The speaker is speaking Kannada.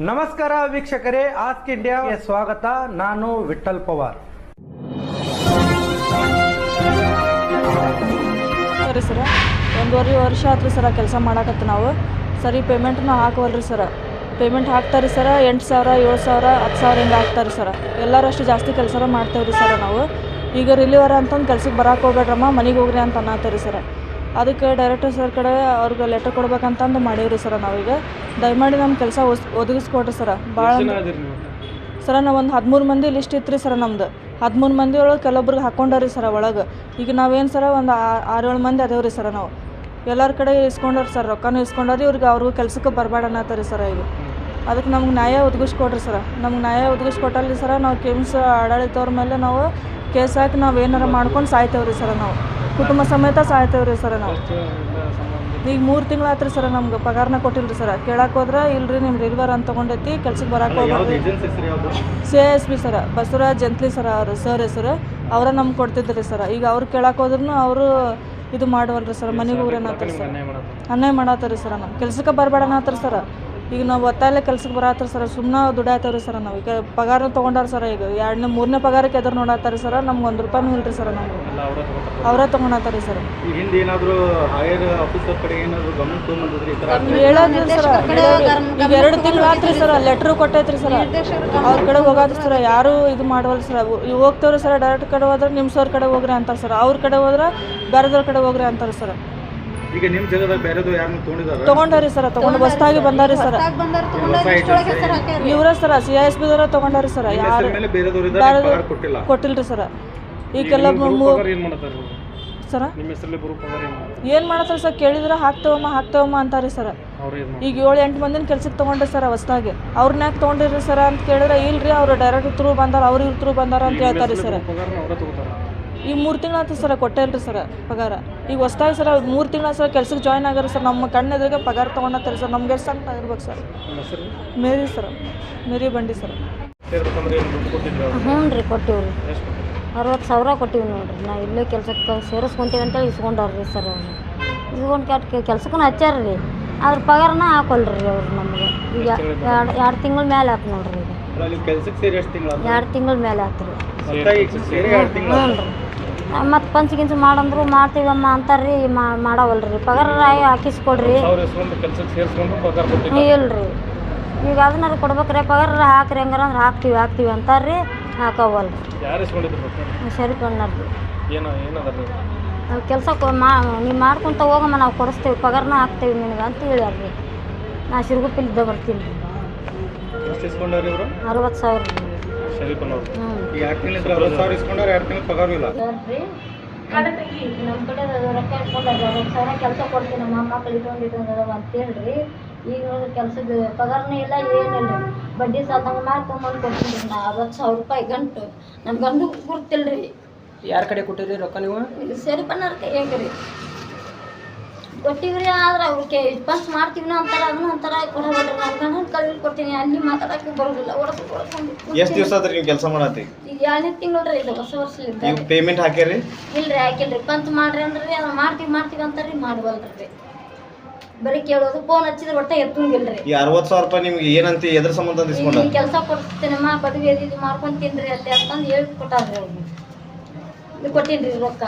ನಮಸ್ಕಾರ ವೀಕ್ಷಕರೇ ಆಸ್ಕ್ ಇಂಡಿಯಾಗೆ ಸ್ವಾಗತ. ನಾನು ವಿಠಲ್ ಪವಾರ್. ಸರಿ ಸರ, ಒಂದೂವರೆ ವರ್ಷ ಆತ್ರಿ ಸರ ಕೆಲಸ ಮಾಡಾಕತ್ತ ನಾವು. ಸರಿ ಪೇಮೆಂಟ್ನು ಹಾಕುವಲ್ರಿ ಸರ. ಪೇಮೆಂಟ್ ಹಾಕ್ತಾರೆ ಸರ, ಎಂಟು ಸಾವಿರ, ಏಳು ಸಾವಿರ, ಹತ್ತು ಸಾವಿರ ಹಿಂಗೆ ಹಾಕ್ತಾರೆ ಸರ. ಎಲ್ಲರೂ ಅಷ್ಟು ಜಾಸ್ತಿ ಕೆಲಸ ಮಾಡ್ತೇವ್ರಿ ಸರ ನಾವು. ಈಗ ರಿಲೀವರ್ ಅಂತಂದು ಕೆಲ್ಸಕ್ಕೆ ಬರಕ್ಕೆ ಹೋಗ್ಬೇಡ್ರಮ್ಮ, ಮನೆಗೆ ಹೋಗ್ರಿ ಅಂತ ಅನ್ನತ್ತೇರಿ ಸರ. ಅದಕ್ಕೆ ಡೈರೆಕ್ಟರ್ ಸರ್ ಕಡೆ ಅವ್ರಿಗೆ ಲೆಟರ್ ಕೊಡ್ಬೇಕಂತಂದು ಮಾಡೀವ್ರಿ ಸರ ನಾವೀಗ. ದಯಮಾಡಿ ನಮ್ಮ ಕೆಲಸ ಒದಗಿಸ್ಕೊಡ್ರಿ ಸರ ಭಾಳ ಸರ ನಾವು? ಒಂದು ಹದಿಮೂರು ಮಂದಿ ಲಿಸ್ಟ್ ಇತ್ತು ರೀ ಸರ ನಮ್ದು. ಹದಿಮೂರು ಮಂದಿ ಒಳಗೆ ಕೆಲವೊಬ್ರಿಗೆ ಹಾಕೊಂಡವ್ರಿ ಸರ ಒಳಗೆ. ಈಗ ನಾವೇನು ಸರ ಒಂದು ಆರು ಏಳು ಮಂದಿ ಅದೇವ್ರಿ ಸರ ನಾವು. ಎಲ್ಲರ ಕಡೆ ಇಸ್ಕೊಂಡಾರ ಸರ್ ರೊಕ್ಕನೂ ಇಸ್ಕೊಂಡವ್ರಿ ಇವ್ರಿಗೆ ಅವ್ರಿಗೂ ಕೆಲಸಕ್ಕೆ ಬರಬೇಡ ಅನ್ನತ್ತಾರೀ ಸರ ಈಗ. ಅದಕ್ಕೆ ನಮ್ಗೆ ನ್ಯಾಯ ಒದಗಿಸ್ಕೊಡ್ರಿ ಸರ ನಮ್ಗೆ ನ್ಯಾಯ ಒದಗಿಸ್ಕೊಟ್ಟಲ್ಲಿ ಸರ ನಾವು ಕೆಮ್ಸ್ ಆಡಳಿತವ್ರ ಮೇಲೆ ನಾವು ಕೇಸ್ ಹಾಕಿ ನಾವು ಏನಾರ ಮಾಡ್ಕೊಂಡು ಸಾಯ್ತೇವ್ರಿ ಸರ ನಾವು. ಕುಟುಂಬ ಸಮೇತ ಸಾಯ್ತೇವೆ ರೀ ಸರ ನಾವು ಈಗ ಮೂರು ತಿಂಗಳು ರೀ ಸರ ನಮ್ಗೆ ಪಗಾರನ ಕೊಟ್ಟಿಲ್ರಿ ಸರ ಕೇಳಕ್ಕೆ ಹೋದ್ರೆ ಇಲ್ರಿ ನಿಮ್ಮ ರಿಲ್ವರ್ ಅಂತ ತೊಗೊಂಡೈತಿ ಕೆಲ್ಸಕ್ಕೆ ಬರಕ್ಕೆ ಹೋಗ್ಬೇಡ್ರಿ C S B sir Basavaraj Jantli sir ಅವರು ಸರ್ ಹೆಸರು ಅವರ ನಮ್ಗೆ ಕೊಡ್ತಿದ್ರಿ ಸರ ಈಗ ಅವ್ರು ಕೇಳಕ್ಕೆ ಹೋದ್ರೂ ಅವರು ಇದು ಮಾಡುವಲ್ರಿ ಸರ್ ಮನೆಗೆ ಹೋಗ್ರಿ ಅನ್ನತ್ತಾರೆ ಸರ್ ಅನ್ಯಾಯ ಮಾಡತ್ತಾರಿ ಸರ ನಮ್ಮ ಕೆಲ್ಸಕ್ಕೆ ಬರಬೇಡ ಅನ್ನತ್ತಾರ ಸರ ಈಗ ನಾವು ಒತ್ತಾಯಲ್ಲೇ ಕೆಲ್ಸಕ್ಕೆ ಬರತ್ತಾರ ಸರ ಸುಮ್ಮನೆ ದುಡಾಯ್ತವ್ರಿ ಸರ ನಾವು. ಈಗ ಪಗಾರ ತೊಗೊಂಡಾರ ಸರ ಈಗ ಎರಡನೇ ಮೂರನೇ ಪಗಾರಕ್ಕೆ ಎದುರು ನೋಡತ್ತಾರ ಸರ ನಮ್ಗೆ ಒಂದು ರೂಪಾಯಿನೂ ಇಲ್ರಿ ಸರ ನಮ್ಗೆ. ಅವರೇ ತೊಗೊಂಡತ್ತಾರಿ ಸರ್. ಹಿಂದೆ ಏನಾದ್ರು ಹೈಯರ್ ಆಫೀಸರ್ ಕಡೆ ಏನಾದ್ರು ಗಮನ ಹೇಳೋದ್ರಿ ಸರ ಈಗ ಎರಡು ತಿಂಗಳು ಆತ್ರಿ ಸರ್ ಲೆಟ್ರ್ ಕೊಟ್ಟೈತ್ರಿ ಸರ. ಅವ್ರ ಕಡೆ ಹೋಗೋದು ಸರ್ ಯಾರು ಇದು ಮಾಡವಲ್ಲ ಸರ. ಇವ್ ಹೋಗ್ತೇವ್ರಿ ಸರ ಡೈರೆಕ್ಟ್ ಕಡೆ ಹೋದ್ರೆ ನಿಮ್ಮ ಸರ್ ಕಡೆ ಹೋಗ್ರಿ ಅಂತಾರೆ ಸರ್. ಅವ್ರ ಕಡೆ ಹೋದ್ರೆ ಬೇರೆದವ್ರ ಕಡೆ ಹೋಗ್ರಿ ಅಂತಾರೆ ಸರ್. ಈಗ ನಿಮ್ ಜಗದಾಗ ಬೇರೆದು ಯಾರನ್ನ ತೊಗೊಂಡಿದಾರ? ತಗೊಂಡಾರಿ ಸರ್ ತಗೊಂಡು ಹೊಸ್ದಾಗಿ ಬಂದಾರಿ ಸರ. ಇವ್ರ ಸರ ಸಿ ಐ ಎಸ್ ದರ ತಗೊಂಡಾರಿ ಸರ್ ಯಾರು ಮೇಲೆ ಬೇರೆದವ್ರು ಇದ್ದಾರೆ ಪಗಾರ ಕೊಟ್ಟಿಲ್ಲ. ಕೊಟ್ಟಿಲ್ರಿ ಸರ. ಈ ಕೆಲವೊಬ್ಬ ಏನ್ ಮಾಡತ್ತಾರ ಸರ? ನಿಮ್ಮ ಹೆಸರಲ್ಲಿ ಬರೋ ಪಗಾರ ಏನು ಮಾಡತ್ತಾರ ಸರ್ ಕೇಳಿದ್ರೆ ಹಾಕ್ತೇವಮ್ಮ ಹಾಕ್ತೇವಮ್ಮ ಅಂತಾರೆ ಸರ್. ಈಗ ಏಳು ಎಂಟು ಮಂದಿನ ಕೆಲ್ಸಕ್ಕೆ ತೊಗೊಂಡ್ರಿ ಸರ್ ಹೊಸ್ದಾಗಿ. ಅವ್ರನ್ನ ಯಾಕೆ ತೊಗೊಂಡಿರಿ ಸರ್ ಅಂತ ಕೇಳಿದ್ರೆ ಇಲ್ರಿ ಅವ್ರು ಡೈರೆಕ್ಟ್ ಥ್ರೂ ಬಂದಾರ ಅವ್ರ ಇವ್ರ ಥ್ರೂ ಬಂದಾರ ಅಂತ ಹೇಳ್ತಾರೆ ಸರ್. ಈಗ ಮೂರು ತಿಂಗಳಾಯ್ತು ಸರ್ ಕೊಟ್ಟೇಲ್ರಿ ಸರ ಸರ್ ಪಗಾರ. ಈಗ ಹೊಸ್ದಾಗಿ ಸರ ಮೂರು ತಿಂಗಳ ಸರ್ ಕೆಲ್ಸಕ್ಕೆ ಜಾಯ್ನ್ ಆಗ್ಯಾರ ಸರ್. ನಮ್ಮ ಕಣ್ಣೆದ್ರಿಗೆ ಪಗಾರ ತೊಗೊಂಡತ್ತಾರೆ ಸರ್. ನಮ್ಗೆ ಎಷ್ಟು ಸಂಕಟ ಆಗಿರ್ಬೇಕು ಸರ್. ಮೇರಿ ಸರ್. ಮೇರಿ ಬಂಡಿ ಸರ್. ಹ್ಞೂ ರೀ ಕೊಟ್ಟಿವಿ ರೀ ಅರವತ್ತು ಸಾವಿರ ಕೊಟ್ಟಿವಿ ನೋಡ್ರಿ. ನಾ ಇಲ್ಲೇ ಕೆಲ್ಸಕ್ಕೆ ಸೇರಿಸ್ಕೊಂತೀವಿ ಅಂತೇಳಿ ಇಸ್ಕೊಂಡಾರ್ರಿ ಸರ್ ಅವ್ರು. ಇಸ್ಕೊಂಡು ಕೆಟ್ಟ ಕೆಲ್ಸಕ್ಕೂ ಹಚ್ಚಾರ ರೀ. ಅದ್ರ ಪಗಾರನ ಹಾಕೊಲ್ರಿ ಅವ್ರು ನಮಗೆ. ಈಗ ಎರಡು ಎರಡು ತಿಂಗಳ ಮೇಲೆ ಹಾಕಿ ನೋಡ್ರಿ ಈಗ. ಎರಡು ತಿಂಗಳ ಮೇಲೆ ಹಾಕ್ರಿ ರೀ ಹ್ಞೂ ರೀ. ಮತ್ತು ಪಂಚ ಗಿಂಚ್ ಮಾಡಂದ್ರು ಮಾಡ್ತೀವಮ್ಮ ಅಂತಾರೆ ರೀ ಪಗಾರ ಹಾಕಿಸ್ಕೊಡ್ರಿ. ಕೆಲ್ಸಕ್ಕೆ ಸೇರಿಸ್ಕೊಂಡು ಪಗಾರ ಕೊಟ್ಟಿಲ್ಲ ಇಲ್ರಿ. ಈಗ ಅದನ್ನಾರು ಕೊಡ್ಬೇಕ್ರಿ ಪಗಾರ ಹಾಕ್ರಿ ಹಂಗಾರ ಅಂದ್ರೆ ಹಾಕ್ತೀವಿ ಹಾಕ್ತೀವಿ ಅಂತಾರೆ ರೀ ಏನದ ನಾವು? ಕೆಲಸ ಮಾ ನೀವು ಮಾಡ್ಕೊಂತ ಹೋಗಮ್ಮ ನಾವು ಕೊಡಿಸ್ತೇವೆ ಪಗಾರನ ಹಾಕ್ತೀವಿ ನಿನಗೆ ಅಂತ ಹೇಳ್ಯಾರ್ರಿ. ರೀ ನಾ ಸಿರುಗುಪ್ಪಿಲಿದ್ದ ಬರ್ತೀನಿ. ರೀ ಅರವತ್ತು ಸಾವಿರ. ರೀ ಶರೀಫನವ್ರು ಹ್ಞೂ ಈ ಎರಡು ತಿಂಗಳ ಅರವತ್ತು ಸಾವಿರ ಇಸ್ಕೊಂಡಾರ ಎರಡು ತಿಂಗಳ ಪಗಾರ ಇಲ್ಲ ನಮ್ಮ ಕಡೆ ರೊಕ್ಕ ಇಟ್ಕೊಂಡಾರ ಅರವತ್ತು ಸಾವಿರ ಕೆಲಸ ಕೊಡ್ತೀನಿ ನಮ್ಮ ಮಕ್ಕಳು ಇಟ್ಕೊಂಡು ಅಂತ ಹೇಳ್ರಿ. ಈಗ ಕೆಲಸದ ಕೆಲ್ಸದ ಪಗಾರನೇ ಇಲ್ಲ ಏನಿಲ್ಲ. ಬಡ್ಡಿ ಸಾಲದಂಗೆ ಮಾಡಿ ಕೊಡ್ತೀನಿ ನಾ ಅರವತ್ತು ಸಾವಿರ ರೂಪಾಯಿ ಗಂಟು. ನಮ್ಮ ಗಂಡು ಗುರ್ತಿಲ್ಲ ರೀ ಯಾರ ಕಡೆ ಕೊಟ್ಟಿರಿ ರೊಕ್ಕ ನೀವು? ಸರಿ ಬನ್ನಾರ ಕೈಯಾಗ ರೀ ಕೊಟ್ಟಿವ್ರಿ ಆದ್ರೆ ಅವ್ರಿಗೆ ಬಸ್ ಮಾಡ್ತೀವಿ ಅಂತಾರ ಅದನ್ನ ಅಂತಾರ ಕೊಡಬೇಡ್ರಿ ಗಂಡನ ಕಳ್ಳಿ ಕೊಡ್ತೀನಿ ಅಲ್ಲಿ ಮಾತಾಡಕ್ಕೆ ಬರೋದಿಲ್ಲ. ಹೊಡ್ಕೊಂಡು ಎಷ್ಟು ದಿವಸ ನೀವು ಕೆಲಸ ಮಾಡತ್ತಿ ಈಗ ಎರಡನೇ ತಿಂಗಳು ರೀ ಇದು ಹೊಸ ವರ್ಷದಿಂದ ನೀವು ಪೇಮೆಂಟ್ ಹಾಕ್ಯಾರಿ? ಇಲ್ರಿ ಹಾಕಿಲ್ರಿ. ಪಂತ್ ಮಾಡ್ರಿ ಅಂದ್ರೆ ಅದನ್ನ ಮಾಡ್ತೀವಿ ಮಾಡ್ತೀವಿ ಅಂತಾರ್ರಿ ಮಾಡುವಲ್ರಿ ಬರೀ ಕೇಳೋದು ಫೋನ್ ಹಚ್ಚಿದ್ರೆ ಒಟ್ಟ ಎತ್ತಂಗಿಲ್ರಿ. ಈ ಅರವತ್ತು ಸಾವಿರ ರೂಪಾಯಿ ನಿಮ್ಗೆ ಏನಂತ ಎದ್ರ ಸಂಬಂಧ ಇಸ್ಕೊಂಡ ಕೆಲಸ ಕೊಡ್ತೀನಮ್ಮ ಪದವಿ ಇದು ಮಾಡ್ಕೊಂತೀನ್ರಿ ಅಲ್ಲಿ ಅಂತಂದು ಹೇಳಿ ಕೊಟ್ಟಾರ್ರಿ ಅವ್ರಿಗೆ ಕೊಟ್ಟೀನ್ರಿ ರೊಕ್ಕ.